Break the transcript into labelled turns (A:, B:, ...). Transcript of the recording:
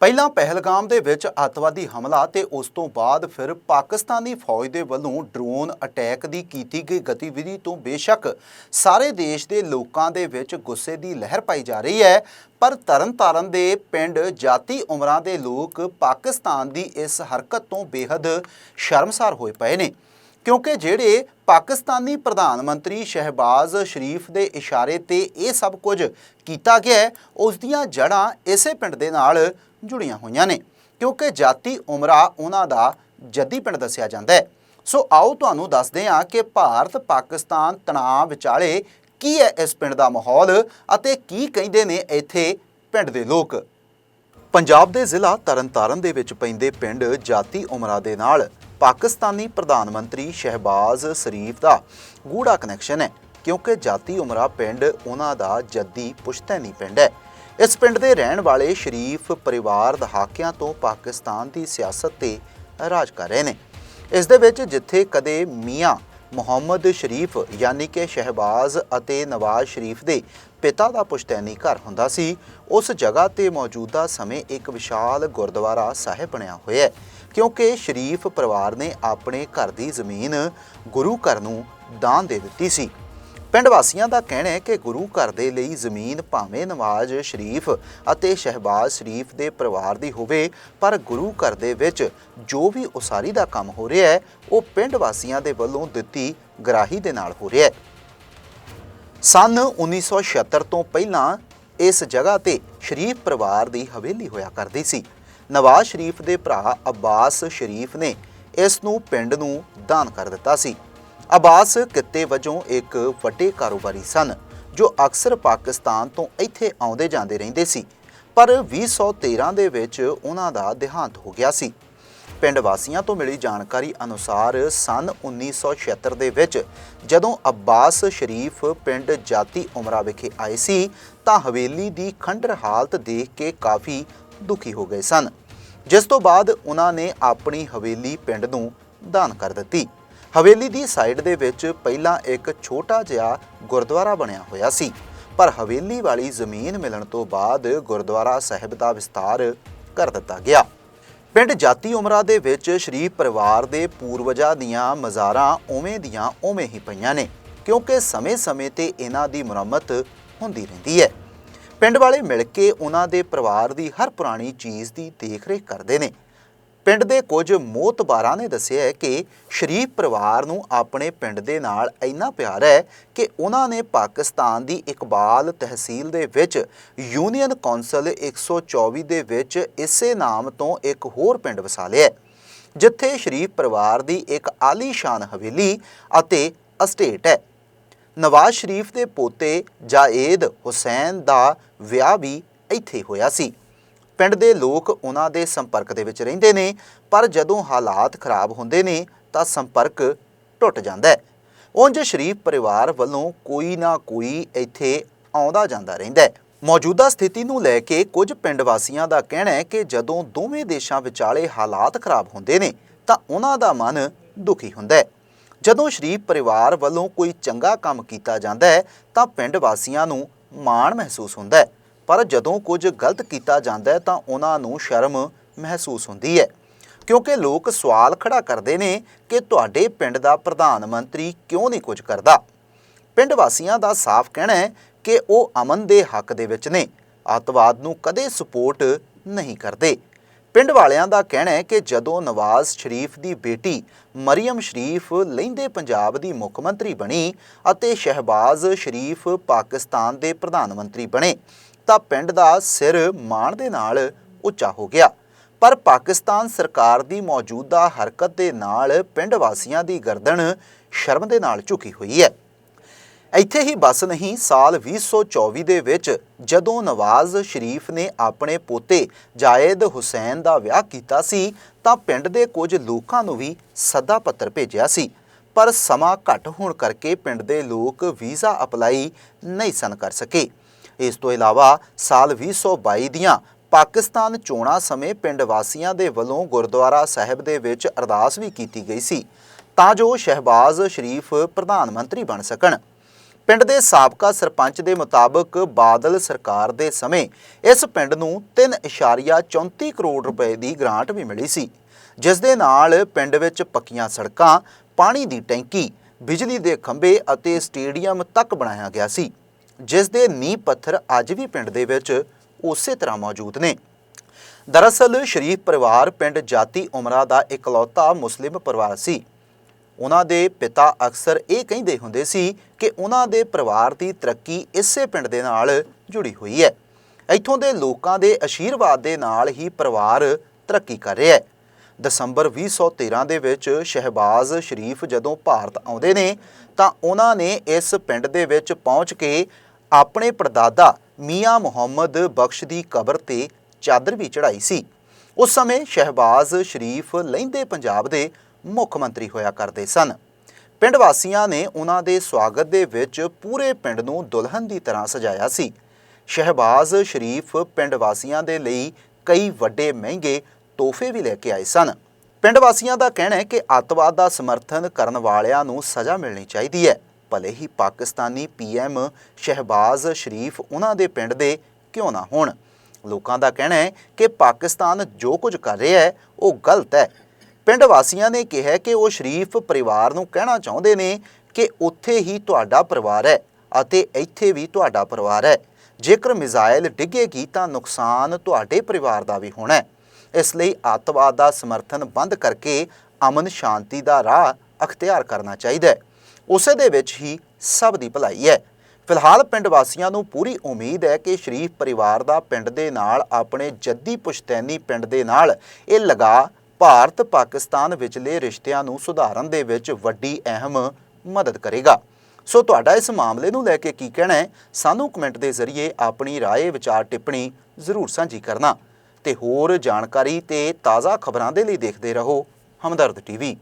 A: ਪਹਿਲਾਂ ਪਹਿਲਗਾਮ ਦੇ ਵਿੱਚ ਅੱਤਵਾਦੀ ਹਮਲਾ ਤੇ ਉਸ ਤੋਂ ਬਾਅਦ ਫਿਰ ਪਾਕਿਸਤਾਨੀ ਫੌਜ ਦੇ ਵੱਲੋਂ ਡਰੋਨ ਅਟੈਕ ਦੀ ਕੀਤੀ ਗਈ ਗਤੀਵਿਧੀ ਤੋਂ ਬੇਸ਼ੱਕ ਸਾਰੇ ਦੇਸ਼ ਦੇ ਲੋਕਾਂ ਦੇ ਵਿੱਚ ਗੁੱਸੇ ਦੀ ਲਹਿਰ ਪਾਈ ਜਾ ਰਹੀ ਹੈ, ਪਰ ਤਰਨਤਾਰਨ ਦੇ ਪਿੰਡ ਜਾਤੀ ਉਮਰਾਂ ਦੇ ਲੋਕ ਪਾਕਿਸਤਾਨ ਦੀ ਇਸ ਹਰਕਤ ਤੋਂ ਬੇहद ਸ਼ਰਮਸਾਰ ਹੋਏ ਪਏ ਨੇ, ਕਿਉਂਕਿ ਜਿਹੜੇ ਪਾਕਿਸਤਾਨੀ ਪ੍ਰਧਾਨ ਮੰਤਰੀ ਸ਼ਹਿਬਾਜ਼ ਸ਼ਰੀਫ ਦੇ ਇਸ਼ਾਰੇ ਤੇ ਇਹ ਸਭ ਕੁਝ ਕੀਤਾ ਗਿਆ ਹੈ, ਉਸ ਦੀਆਂ ਜੜ੍ਹਾਂ ਇਸੇ ਪਿੰਡ ਦੇ ਨਾਲ ਜੁੜੀਆਂ ਹੋਈਆਂ ਨੇ, ਕਿਉਂਕਿ ਜਾਤੀ ਉਮਰਾ ਉਹਨਾਂ ਦਾ ਜੱਦੀ ਪਿੰਡ ਦੱਸਿਆ ਜਾਂਦਾ ਹੈ। ਸੋ ਆਓ ਤੁਹਾਨੂੰ ਦੱਸਦੇ ਹਾਂ ਕਿ ਭਾਰਤ ਪਾਕਿਸਤਾਨ ਤਣਾਅ ਵਿਚਾਲੇ ਕੀ ਹੈ ਇਸ ਪਿੰਡ ਦਾ ਮਾਹੌਲ ਅਤੇ ਕੀ ਕਹਿੰਦੇ ਨੇ ਇੱਥੇ ਪਿੰਡ ਦੇ ਲੋਕ। ਪੰਜਾਬ ਦੇ ਜ਼ਿਲ੍ਹਾ ਤਰਨਤਾਰਨ ਦੇ ਵਿੱਚ ਪੈਂਦੇ ਪਿੰਡ ਜਾਤੀ ਉਮਰਾ ਦੇ ਨਾਲ ਪਾਕਿਸਤਾਨੀ ਪ੍ਰਧਾਨ ਮੰਤਰੀ ਸ਼ਹਿਬਾਜ਼ ਸ਼ਰੀਫ ਦਾ ਗੂੜਾ ਕਨੈਕਸ਼ਨ ਹੈ, ਕਿਉਂਕਿ ਜਾਤੀ ਉਮਰਾ ਪਿੰਡ ਉਹਨਾਂ ਦਾ ਜੱਦੀ ਪੁਸ਼ਤੈਨੀ ਪਿੰਡ ਹੈ। ਇਸ ਪਿੰਡ ਦੇ ਰਹਿਣ ਵਾਲੇ ਸ਼ਰੀਫ ਪਰਿਵਾਰ ਦਹਾਕਿਆਂ ਤੋਂ ਪਾਕਿਸਤਾਨ ਦੀ ਸਿਆਸਤ ਤੇ ਰਾਜ ਕਰ ਰਹੇ ਨੇ। ਇਸ ਦੇ ਵਿੱਚ ਜਿੱਥੇ ਕਦੇ ਮੀਆਂ ਮੁਹੰਮਦ ਸ਼ਰੀਫ ਯਾਨੀ ਕਿ ਸ਼ਹਿਬਾਜ਼ ਅਤੇ ਨਵਾਜ਼ ਸ਼ਰੀਫ ਦੇ ਪਿਤਾ ਦਾ ਪੁਸ਼ਤੈਨੀ ਘਰ ਹੁੰਦਾ ਸੀ। ਉਸ ਜਗ੍ਹਾ ਤੇ ਮੌਜੂਦਾ ਸਮੇਂ ਇੱਕ ਵਿਸ਼ਾਲ ਗੁਰਦੁਆਰਾ ਸਾਹਿਬ ਬਣਿਆ ਹੋਇਆ ਹੈ, ਕਿਉਂਕਿ ਸ਼ਰੀਫ ਪਰਿਵਾਰ ਨੇ ਆਪਣੇ ਘਰ ਦੀ ਜ਼ਮੀਨ ਗੁਰੂ ਘਰ ਨੂੰ ਦਾਨ ਦੇ ਦਿੱਤੀ ਸੀ। ਪਿੰਡ ਵਾਸੀਆਂ ਦਾ ਕਹਿਣਾ ਹੈ ਕਿ ਗੁਰੂ ਘਰ ਦੇ ਲਈ ਜ਼ਮੀਨ ਭਾਵੇਂ ਨਵਾਜ਼ ਸ਼ਰੀਫ ਅਤੇ ਸ਼ਹਿਬਾਜ਼ ਸ਼ਰੀਫ ਦੇ ਪਰਿਵਾਰ ਦੀ ਹੋਵੇ, ਪਰ ਗੁਰੂ ਘਰ ਦੇ ਵਿੱਚ ਜੋ ਵੀ ਉਸਾਰੀ ਦਾ ਕੰਮ ਹੋ ਰਿਹਾ ਹੈ, ਉਹ ਪਿੰਡ ਵਾਸੀਆਂ ਦੇ ਵੱਲੋਂ ਦਿੱਤੀ ਗਰਾਹੀ ਦੇ ਨਾਲ ਹੋ ਰਿਹਾ ਹੈ। ਸਨ 1976 ਤੋਂ ਪਹਿਲਾਂ ਇਸ ਜਗ੍ਹਾ ਤੇ ਸ਼ਰੀਫ ਪਰਿਵਾਰ ਦੀ ਹਵੇਲੀ ਹੋਇਆ ਕਰਦੀ ਸੀ। ਨਵਾਜ਼ ਸ਼ਰੀਫ ਦੇ ਭਰਾ ਅਬਾਸ ਸ਼ਰੀਫ ਨੇ ਇਸ ਨੂੰ ਪਿੰਡ ਨੂੰ ਦਾਨ ਕਰ ਦਿੱਤਾ ਸੀ। ਅਬਾਸ ਕਿੱਤੇ ਵਜੋਂ ਇੱਕ ਵੱਡੇ ਕਾਰੋਬਾਰੀ ਸਨ, ਜੋ ਅਕਸਰ ਪਾਕਿਸਤਾਨ ਤੋਂ ਇੱਥੇ ਆਉਂਦੇ ਜਾਂਦੇ ਰਹਿੰਦੇ ਸੀ, ਪਰ 2013 ਦੇ ਵਿੱਚ ਉਹਨਾਂ ਦਾ ਦੇਹਾਂਤ ਹੋ ਗਿਆ ਸੀ। ਪਿੰਡ ਵਾਸੀਆਂ ਤੋਂ ਮਿਲੀ ਜਾਣਕਾਰੀ ਅਨੁਸਾਰ ਸਨ 1976 ਦੇ ਵਿੱਚ ਜਦੋਂ ਅਬਾਸ ਸ਼ਰੀਫ ਪਿੰਡ ਜਾਤੀ ਉਮਰਾ ਵਿਖੇ ਆਏ ਸੀ, ਤਾਂ ਹਵੇਲੀ ਦੀ ਖੰਡਰ ਹਾਲਤ ਦੇਖ ਕੇ ਕਾਫੀ ਦੁਖੀ ਹੋ ਗਏ ਸਨ। ਜਿਸ ਤੋਂ ਬਾਅਦ ਉਹਨਾਂ ਨੇ ਆਪਣੀ ਹਵੇਲੀ ਪਿੰਡ ਨੂੰ ਦਾਨ ਕਰ ਦਿੱਤੀ। ਹਵੇਲੀ ਦੀ ਸਾਈਡ ਦੇ ਵਿੱਚ ਪਹਿਲਾਂ ਇੱਕ ਛੋਟਾ ਜਿਹਾ ਗੁਰਦੁਆਰਾ ਬਣਿਆ ਹੋਇਆ ਸੀ। ਪਰ ਹਵੇਲੀ ਵਾਲੀ ਜ਼ਮੀਨ ਮਿਲਣ ਤੋਂ ਬਾਅਦ ਗੁਰਦੁਆਰਾ ਸਾਹਿਬ ਦਾ ਵਿਸਤਾਰ ਕਰ ਦਿੱਤਾ ਗਿਆ। ਪਿੰਡ ਜਾਤੀ ਉਮਰਾ ਦੇ ਵਿੱਚ ਸ਼ਰੀਫ ਪਰਿਵਾਰ ਦੇ ਪੂਰਵਜਾਂ ਦੀਆਂ ਮਜ਼ਾਰਾਂ ਉਵੇਂ ਦੀਆਂ ਉਵੇਂ ਹੀ ਪਈਆਂ ਨੇ, ਕਿਉਂਕਿ ਸਮੇਂ-ਸਮੇਂ ਤੇ ਇਹਨਾਂ ਦੀ ਮੁਰੰਮਤ ਹੁੰਦੀ ਰਹਿੰਦੀ ਹੈ। ਪਿੰਡ ਵਾਲੇ ਮਿਲ ਕੇ ਉਹਨਾਂ ਦੇ ਪਰਿਵਾਰ ਦੀ ਹਰ ਪੁਰਾਣੀ ਚੀਜ਼ ਦੀ ਦੇਖਰੇਖ ਕਰਦੇ ਨੇ। ਪਿੰਡ ਦੇ ਕੁਝ ਮੋਤਬਾਰਾਂ ਨੇ ਦੱਸਿਆ ਹੈ ਕਿ ਸ਼ਰੀਫ ਪਰਿਵਾਰ ਨੂੰ ਆਪਣੇ ਪਿੰਡ ਦੇ ਨਾਲ ਇੰਨਾ ਪਿਆਰ ਹੈ ਕਿ ਉਹਨਾਂ ਨੇ ਪਾਕਿਸਤਾਨ ਦੀ ਇਕਬਾਲ ਤਹਿਸੀਲ ਦੇ ਵਿੱਚ ਯੂਨੀਅਨ ਕੌਂਸਲ 124 ਦੇ ਵਿੱਚ ਇਸੇ ਨਾਮ ਤੋਂ ਇੱਕ ਹੋਰ ਪਿੰਡ ਵਸਾ ਲਿਆ ਜਿੱਥੇ ਸ਼ਰੀਫ ਪਰਿਵਾਰ ਦੀ ਇੱਕ ਆਲੀਸ਼ਾਨ ਹਵੇਲੀ ਅਤੇ ਅਸਟੇਟ ਹੈ। ਨਵਾਜ਼ ਸ਼ਰੀਫ ਦੇ ਪੋਤੇ ਜਾਏਦ ਹੁਸੈਨ ਦਾ ਵਿਆਹ ਵੀ ਇੱਥੇ ਹੋਇਆ ਸੀ। ਪਿੰਡ ਦੇ ਲੋਕ ਉਹਨਾਂ ਦੇ ਸੰਪਰਕ ਦੇ ਵਿੱਚ ਰਹਿੰਦੇ ਨੇ, ਪਰ ਜਦੋਂ ਹਾਲਾਤ ਖਰਾਬ ਹੁੰਦੇ ਨੇ ਤਾਂ ਸੰਪਰਕ ਟੁੱਟ ਜਾਂਦਾ ਹੈ। ਉਂਝ ਸ਼ਰੀਫ ਪਰਿਵਾਰ ਵੱਲੋਂ ਕੋਈ ਨਾ ਕੋਈ ਇੱਥੇ ਆਉਂਦਾ ਜਾਂਦਾ ਰਹਿੰਦਾ ਹੈ। ਮੌਜੂਦਾ ਸਥਿਤੀ ਨੂੰ ਲੈ ਕੇ ਕੁਝ ਪਿੰਡ ਵਾਸੀਆਂ ਦਾ ਕਹਿਣਾ ਹੈ ਕਿ ਜਦੋਂ ਦੋਵੇਂ ਦੇਸ਼ਾਂ ਵਿਚਾਲੇ ਹਾਲਾਤ ਖਰਾਬ ਹੁੰਦੇ ਨੇ, ਤਾਂ ਉਹਨਾਂ ਦਾ ਮਨ ਦੁਖੀ ਹੁੰਦਾ ਹੈ। ਜਦੋਂ ਸ਼ਰੀਫ ਪਰਿਵਾਰ ਵੱਲੋਂ ਕੋਈ ਚੰਗਾ ਕੰਮ ਕੀਤਾ ਜਾਂਦਾ ਹੈ, ਤਾਂ ਪਿੰਡ ਵਾਸੀਆਂ ਨੂੰ ਮਾਣ ਮਹਿਸੂਸ ਹੁੰਦਾ ਹੈ। ਪਰ ਜਦੋਂ ਕੁਝ ਗਲਤ ਕੀਤਾ ਜਾਂਦਾ ਹੈ ਤਾਂ ਉਹਨਾਂ ਨੂੰ ਸ਼ਰਮ ਮਹਿਸੂਸ ਹੁੰਦੀ ਹੈ। ਕਿਉਂਕਿ ਲੋਕ ਸਵਾਲ ਖੜਾ ਕਰਦੇ ਨੇ ਕਿ ਤੁਹਾਡੇ ਪਿੰਡ ਦਾ ਪ੍ਰਧਾਨ ਮੰਤਰੀ ਕਿਉਂ ਨਹੀਂ ਕੁਝ ਕਰਦਾ? ਪਿੰਡ ਵਾਸੀਆਂ ਦਾ ਸਾਫ਼ ਕਹਿਣਾ ਹੈ ਕਿ ਉਹ ਅਮਨ ਦੇ ਹੱਕ ਦੇ ਵਿੱਚ ਨੇ। ਅੱਤਵਾਦ ਨੂੰ ਕਦੇ ਸਪੋਰਟ ਨਹੀਂ ਕਰਦੇ। ਪਿੰਡ ਵਾਲਿਆਂ ਦਾ ਕਹਿਣਾ ਹੈ ਕਿ ਜਦੋਂ ਨਵਾਜ਼ ਸ਼ਰੀਫ ਦੀ ਬੇਟੀ ਮਰੀਮ ਸ਼ਰੀਫ ਲਹਿੰਦੇ ਪੰਜਾਬ ਦੀ ਮੁੱਖ ਮੰਤਰੀ ਬਣੀ ਅਤੇ ਸ਼ਹਿਬਾਜ਼ ਸ਼ਰੀਫ ਪਾਕਿਸਤਾਨ ਦੇ ਪ੍ਰਧਾਨ ਮੰਤਰੀ ਬਣੇ, ਤਾਂ ਪਿੰਡ ਦਾ ਸਿਰ ਮਾਣ ਦੇ ਨਾਲ ਉੱਚਾ ਹੋ ਗਿਆ। ਪਰ ਪਾਕਿਸਤਾਨ ਸਰਕਾਰ ਦੀ ਮੌਜੂਦਾ ਹਰਕਤ ਦੇ ਨਾਲ ਪਿੰਡ ਵਾਸੀਆਂ ਦੀ ਗਰਦਨ ਸ਼ਰਮ ਦੇ ਨਾਲ ਝੁਕੀ ਹੋਈ ਹੈ। ਇੱਥੇ ਹੀ ਬਸ ਨਹੀਂ, ਸਾਲ 2024 ਦੇ ਵਿੱਚ ਜਦੋਂ ਨਵਾਜ਼ ਸ਼ਰੀਫ ਨੇ ਆਪਣੇ ਪੋਤੇ ਜਾਇਦ ਹੁਸੈਨ ਦਾ ਵਿਆਹ ਕੀਤਾ ਸੀ, ਤਾਂ ਪਿੰਡ ਦੇ ਕੁਝ ਲੋਕਾਂ ਨੂੰ ਵੀ ਸੱਦਾ ਪੱਤਰ ਭੇਜਿਆ ਸੀ। ਪਰ ਸਮਾਂ ਘੱਟ ਹੋਣ ਕਰਕੇ ਪਿੰਡ ਦੇ ਲੋਕ ਵੀਜ਼ਾ ਅਪਲਾਈ ਨਹੀਂ ਸਨ ਕਰ ਸਕੇ। ਇਸ ਤੋਂ ਇਲਾਵਾ ਸਾਲ 2022 ਦੀਆਂ ਪਾਕਿਸਤਾਨ ਚੋਣਾਂ ਸਮੇਂ ਪਿੰਡ ਵਾਸੀਆਂ ਦੇ ਵੱਲੋਂ ਗੁਰਦੁਆਰਾ ਸਾਹਿਬ ਦੇ ਵਿੱਚ ਅਰਦਾਸ ਵੀ ਕੀਤੀ ਗਈ ਸੀ, ਤਾਂ ਜੋ ਸ਼ਹਿਬਾਜ਼ ਸ਼ਰੀਫ ਪ੍ਰਧਾਨ ਮੰਤਰੀ ਬਣ ਸਕਣ। ਪਿੰਡ ਦੇ ਸਾਬਕਾ ਸਰਪੰਚ ਦੇ ਮੁਤਾਬਕ ਬਾਦਲ ਸਰਕਾਰ ਦੇ ਸਮੇਂ ਇਸ ਪਿੰਡ ਨੂੰ 3.34 ਕਰੋੜ ਰੁਪਏ ਦੀ ਗ੍ਰਾਂਟ ਵੀ ਮਿਲੀ ਸੀ, ਜਿਸ ਦੇ ਨਾਲ ਪਿੰਡ ਵਿੱਚ ਪੱਕੀਆਂ ਸੜਕਾਂ, ਪਾਣੀ ਦੀ ਟੈਂਕੀ, ਬਿਜਲੀ ਦੇ ਖੰਭੇ ਅਤੇ ਸਟੇਡੀਅਮ ਤੱਕ ਬਣਾਇਆ ਗਿਆ ਸੀ, ਜਿਸ ਦੇ ਨੀਂਹ ਪੱਥਰ ਅੱਜ ਵੀ ਪਿੰਡ ਦੇ ਵਿੱਚ ਉਸੇ ਤਰ੍ਹਾਂ ਮੌਜੂਦ ਨੇ। ਦਰਅਸਲ ਸ਼ਰੀਫ ਪਰਿਵਾਰ ਪਿੰਡ ਜਾਤੀ ਉਮਰਾ ਦਾ ਇਕਲੌਤਾ ਮੁਸਲਿਮ ਪਰਿਵਾਰ ਸੀ। ਉਹਨਾਂ ਦੇ ਪਿਤਾ ਅਕਸਰ ਇਹ ਕਹਿੰਦੇ ਹੁੰਦੇ ਸੀ ਕਿ ਉਹਨਾਂ ਦੇ ਪਰਿਵਾਰ ਦੀ ਤਰੱਕੀ ਇਸੇ ਪਿੰਡ ਦੇ ਨਾਲ ਜੁੜੀ ਹੋਈ ਹੈ। ਇੱਥੋਂ ਦੇ ਲੋਕਾਂ ਦੇ ਅਸ਼ੀਰਵਾਦ ਦੇ ਨਾਲ ਹੀ ਪਰਿਵਾਰ ਤਰੱਕੀ ਕਰ ਰਿਹਾ ਹੈ। ਦਸੰਬਰ 2013 ਦੇ ਵਿੱਚ ਸ਼ਹਿਬਾਜ਼ ਸ਼ਰੀਫ ਜਦੋਂ ਭਾਰਤ ਆਉਂਦੇ ਨੇ, ਤਾਂ ਉਹਨਾਂ ਨੇ ਇਸ ਪਿੰਡ ਦੇ ਵਿੱਚ ਪਹੁੰਚ ਕੇ ਆਪਣੇ ਪੜਦਾਦਾ ਮੀਆਂ ਮੁਹੰਮਦ ਬਖਸ਼ ਦੀ ਕਬਰ ਤੇ ਚਾਦਰ ਵੀ ਚੜਾਈ ਸੀ। ਉਸ ਸਮੇਂ ਸ਼ਹਿਬਾਜ਼ ਸ਼ਰੀਫ ਲਹਿੰਦੇ ਪੰਜਾਬ ਦੇ ਮੁੱਖ ਮੰਤਰੀ ਹੋਇਆ ਕਰਦੇ ਸਨ। ਪਿੰਡ ਵਾਸੀਆਂ ਨੇ ਉਹਨਾਂ ਦੇ ਸਵਾਗਤ ਦੇ ਵਿੱਚ ਪੂਰੇ ਪਿੰਡ ਨੂੰ ਦੁਲਹਨ ਦੀ ਤਰ੍ਹਾਂ ਸਜਾਇਆ ਸੀ। ਸ਼ਹਿਬਾਜ਼ ਸ਼ਰੀਫ ਪਿੰਡ ਵਾਸੀਆਂ ਦੇ ਲਈ ਕਈ ਵੱਡੇ ਮਹਿੰਗੇ ਤੋਹਫੇ ਵੀ ਲੈ ਕੇ ਆਏ ਸਨ। ਪਿੰਡ ਵਾਸੀਆਂ ਦਾ ਕਹਿਣਾ ਹੈ ਕਿ ਅੱਤਵਾਦ ਦਾ ਸਮਰਥਨ ਕਰਨ ਵਾਲਿਆਂ ਨੂੰ ਸਜ਼ਾ ਮਿਲਣੀ ਚਾਹੀਦੀ ਹੈ। ਭਲੇ ਹੀ ਪਾਕਿਸਤਾਨੀ ਪੀਐਮ ਸ਼ਹਿਬਾਜ਼ ਸ਼ਰੀਫ ਉਹਨਾਂ ਦੇ ਪਿੰਡ ਦੇ ਕਿਉਂ ਨਾ ਹੋਣ। ਲੋਕਾਂ ਦਾ ਕਹਿਣਾ ਹੈ ਕਿ ਪਾਕਿਸਤਾਨ ਜੋ ਕੁਝ ਕਰ ਰਿਹਾ ਹੈ, ਉਹ ਗਲਤ ਹੈ। ਪਿੰਡ ਵਾਸੀਆਂ ਨੇ ਕਿਹਾ ਕਿ ਉਹ ਸ਼ਰੀਫ ਪਰਿਵਾਰ ਨੂੰ ਕਹਿਣਾ ਚਾਹੁੰਦੇ ਨੇ ਕਿ ਉੱਥੇ ਹੀ ਤੁਹਾਡਾ ਪਰਿਵਾਰ ਹੈ ਅਤੇ ਇੱਥੇ ਵੀ ਤੁਹਾਡਾ ਪਰਿਵਾਰ ਹੈ। ਜੇਕਰ ਮਿਜ਼ਾਈਲ ਡਿੱਗੇਗੀ ਤਾਂ ਨੁਕਸਾਨ ਤੁਹਾਡੇ ਪਰਿਵਾਰ ਦਾ ਵੀ ਹੋਣਾ ਹੈ। ਇਸ ਲਈ ਅੱਤਵਾਦ ਦਾ ਸਮਰਥਨ ਬੰਦ ਕਰਕੇ ਅਮਨ ਸ਼ਾਂਤੀ ਦਾ ਰਾਹ ਅਖਤਿਆਰ ਕਰਨਾ ਚਾਹੀਦਾ ਹੈ। ਉਸੇ ਦੇ ਵਿੱਚ ਹੀ ਸਭ ਦੀ ਭਲਾਈ ਹੈ। ਫਿਲਹਾਲ ਪਿੰਡ ਵਾਸੀਆਂ ਨੂੰ ਪੂਰੀ ਉਮੀਦ ਹੈ ਕਿ ਸ਼ਰੀਫ ਪਰਿਵਾਰ ਦਾ ਪਿੰਡ ਦੇ ਨਾਲ, ਆਪਣੇ ਜੱਦੀ ਪੁਸ਼ਤੈਨੀ ਪਿੰਡ ਦੇ ਨਾਲ ਇਹ ਲਗਾ ਭਾਰਤ ਪਾਕਿਸਤਾਨ ਵਿਚਲੇ ਰਿਸ਼ਤਿਆਂ ਨੂੰ ਸੁਧਾਰਨ ਦੇ ਵਿੱਚ ਵੱਡੀ ਅਹਿਮ ਮਦਦ ਕਰੇਗਾ ਸੋ ਤੁਹਾਡਾ ਇਸ ਮਾਮਲੇ ਨੂੰ ਲੈ ਕੇ ਕੀ ਕਹਿਣਾ ਹੈ ਸਾਨੂੰ ਕਮੈਂਟ ਦੇ ਜ਼ਰੀਏ ਆਪਣੀ رائے ਵਿਚਾਰ ਟਿੱਪਣੀ ਜ਼ਰੂਰ ਸਾਂਝੀ ਕਰਨਾ ਤੇ ਹੋਰ ਜਾਣਕਾਰੀ ਤੇ ਤਾਜ਼ਾ ਖਬਰਾਂ ਦੇ ਲਈ ਦੇਖਦੇ ਰਹੋ ਹਮਦਰਦ ਟੀਵੀ